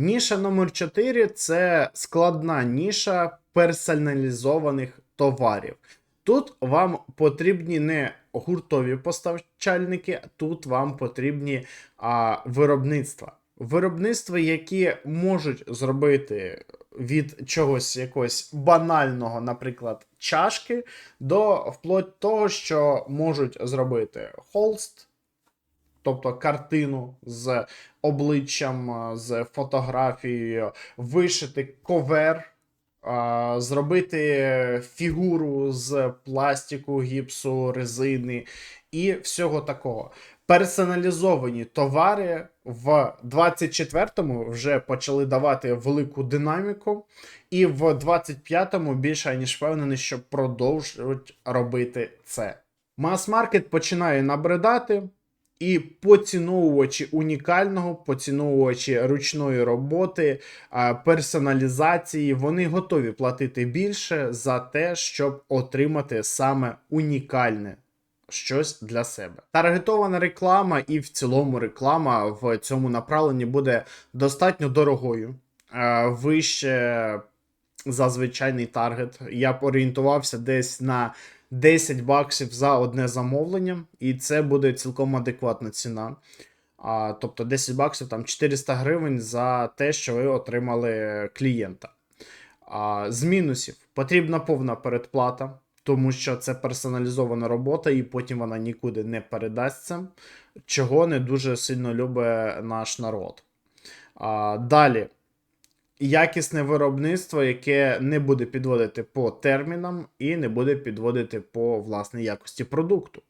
Ніша номер 4 це складна ніша персоналізованих товарів. Тут вам потрібні не гуртові постачальники, тут вам потрібні а, виробництва. Виробництва, які можуть зробити від чогось якогось банального, наприклад, чашки, до вплоть того, що можуть зробити холст, тобто картину з обличчям, з фотографією, вишити ковер, зробити фігуру з пластику, гіпсу, резини і всього такого. Персоналізовані товари в 24-му вже почали давати велику динаміку, і в 25-му більше ніж впевнений, що продовжують робити це. Мас-маркет починає набридати, і поціновувачі унікального, поціновувачі ручної роботи, персоналізації, вони готові платити більше за те, щоб отримати саме унікальне щось для себе. Таргетована реклама і в цілому реклама в цьому направленні буде достатньо дорогою, вище за звичайний таргет. Я б орієнтувався десь на 10 баксів за одне замовлення, і це буде цілком адекватна ціна. А, тобто 10 баксів там 400 гривень за те, що ви отримали клієнта. А, з мінусів потрібна повна передплата, тому що це персоналізована робота, і потім вона нікуди не передасться, чого не дуже сильно любить наш народ. А, далі. Якісне виробництво, яке не буде підводити по термінам і не буде підводити по власній якості продукту.